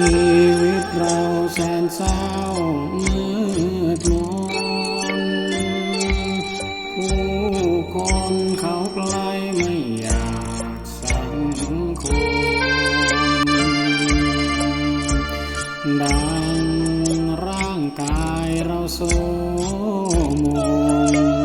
ชีวิตเราแสนเศร้ามืดมนผู้คนเขาไกลไม่อยากสังคมดังร่างกายเราโสมม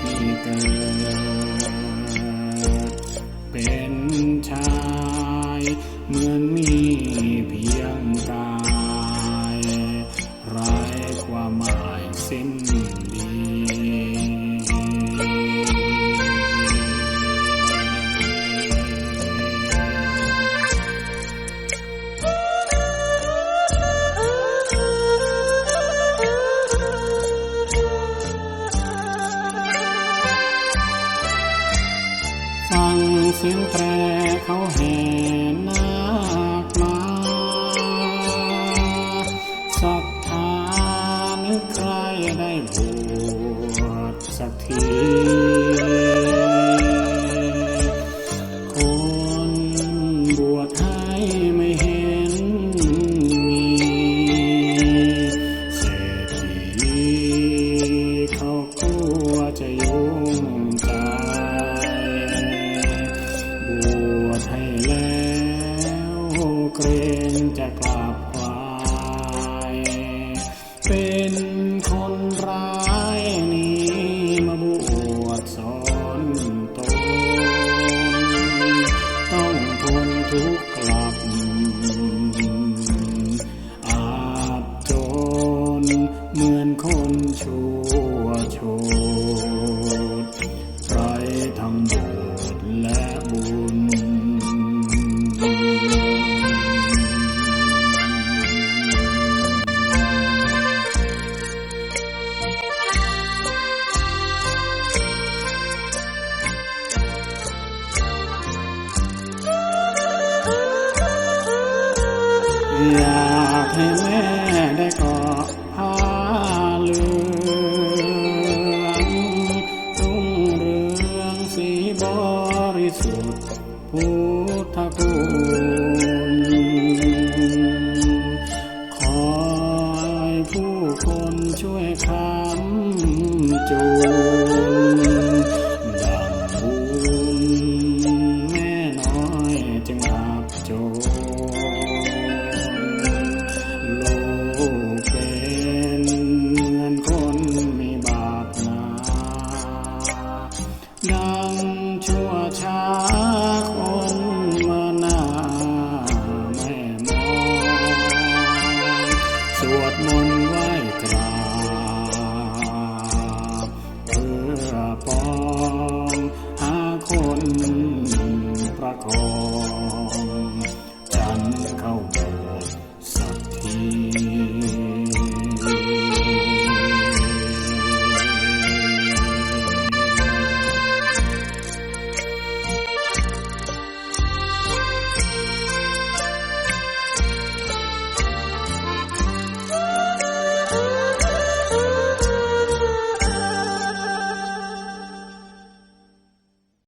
ที่เกิดเป็นชายเหมือน สียงแตรเขาแห่นาคมาศรัทธานึกใครได้บวชสักที เกรงจะกลับ อยากให้แม่ได้กอดผ้าเหลืองรุ่งเรืองสีบริสุทธิ์พุทธคุณคอยผู้คนช่วยคำจูนดังบุญแม่น้อยจึงอาบโจ ประปองหาคนประคอง